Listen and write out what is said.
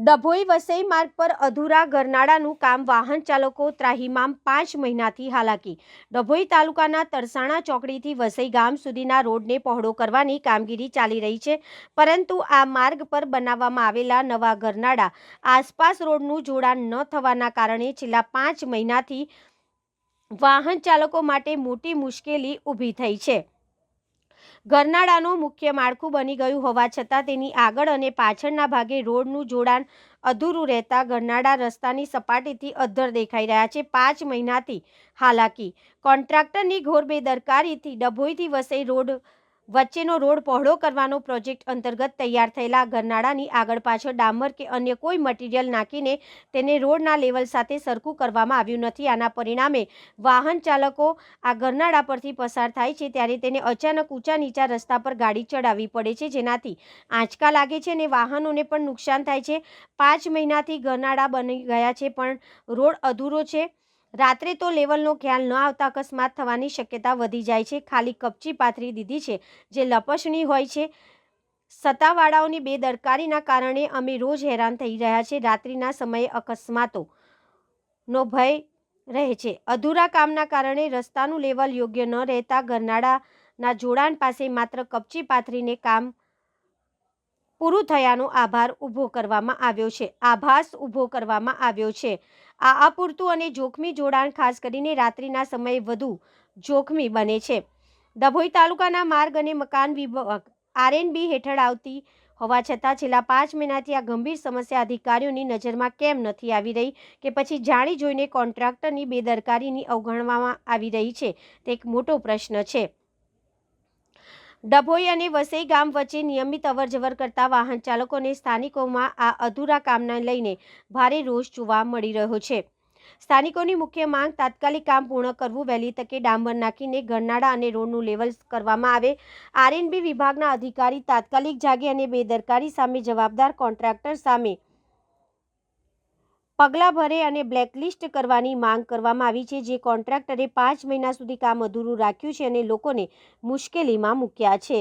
ડભોઈ વસઈ માર્ગ પર અધૂરા ગરનાળાનું કામ વાહન ચાલકો ત્રાહિમામ પાંચ મહિનાથી હાલાકી. ડભોઈ તાલુકાના તરસાણા ચોકડીથી વસઈ ગામ સુધીના રોડને પહોળો કરવાની કામગીરી ચાલી રહી છે, પરંતુ આ માર્ગ પર બનાવવામાં આવેલા નવા ગરનાળા આસપાસ રોડનું જોડાણ ન થવાના કારણે છેલ્લા પાંચ મહિનાથી વાહન ચાલકો માટે મોટી મુશ્કેલી ઊભી થઈ છે. ગરનાળાનું મુખ્ય માળખું બની ગયું હોવા છતાં તેની આગળ અને પાછળના ભાગે રોડનું જોડાણ અધૂરું રહેતા ગરનાળા રસ્તાની સપાટીથી અધ્ધર દેખાઈ રહ્યા છે પાંચ મહિનાથી. હાલાકી. કોન્ટ્રાક્ટરની ઘોર બેદરકારીથી ડભોઈથી વસઈ રોડ વચ્ચેનો રોડ પહોળો કરવાનો પ્રોજેક્ટ અંતર્ગત તૈયાર થયેલા ગરનાળાની આગળ પાછળ ડામર કે અન્ય કોઈ મટીરીયલ નાખીને તેને રોડના લેવલ સાથે સરખું કરવામાં આવ્યું નથી. આના પરિણામે વાહન ચાલકો આ ગરનાળા પરથી પસાર થાય છે ત્યારે તેને અચાનક ઊંચા નીચા રસ્તા પર ગાડી ચડાવવી પડે છે, જેનાથી આંચકા લાગે છે અને વાહનોને પણ નુકસાન થાય છે. પાંચ મહિનાથી ગરનાળા બની ગયા છે, પણ રોડ અધૂરો છે. રાત્રે તો લેવલનો ખ્યાલ ન આવતા અકસ્માત થવાની શક્યતા વધી જાય છે. ખાલી કપચી પાથરી દીધી છે, જે લપસણી હોય છે. સત્તાવાળાઓની બેદરકારીના કારણે અમે રોજ હેરાન થઈ રહ્યા છે. રાત્રિના સમયે અકસ્માતો નો ભય રહે છે. અધૂરા કામના કારણે રસ્તાનું લેવલ યોગ્ય ન રહેતા ગરનાળાના જોડાણ પાસે માત્ર કપચી પાથરીને કામ પૂરું થયાનો આભાર ઊભો કરવામાં આવ્યો છે. આભાસ ઊભો કરવામાં આવ્યો છે. આ અપૂરતું અને જોખમી જોડાણ ખાસ કરીને રાત્રિના સમયે વધુ જોખમી બને છે. ડભોઈ તાલુકાના માર્ગ અને મકાન વિભાગ આરએનબી હેઠળ આવતી હોવા છતાં છેલ્લા પાંચ મહિનાથી આ ગંભીર સમસ્યા અધિકારીઓની નજરમાં કેમ નથી આવી રહી કે પછી જાણી જોઈને કોન્ટ્રાક્ટરની બેદરકારીની અવગણવામાં આવી રહી છે તે એક મોટો પ્રશ્ન છે. ડભોઈ અને વસઈ ગામ વચ્ચે નિયમિત અવરજવર કરતા વાહન ચાલકોને સ્થાનિકોમાં આ અધૂરા કામને લઈને ભારે રોષ જોવા મળી રહ્યો છે. સ્થાનિકોની મુખ્ય માંગ તાત્કાલિક કામ પૂર્ણ કરવું, વહેલી તકે ડાંબર નાખીને ગરનાળા અને રોડનું લેવલ કરવામાં આવે. આરએનબી વિભાગના અધિકારી તાત્કાલિક જાગે અને બેદરકારી સામે જવાબદાર કોન્ટ્રાક્ટર સામે પગલાં ભરે અને બ્લેકલિસ્ટ કરવાની માંગ કરવામાં આવી છે, જે કોન્ટ્રાક્ટરે પાંચ મહિના સુધી કામ અધૂરું રાખ્યું છે અને લોકોને મુશ્કેલીમાં મૂક્યા છે.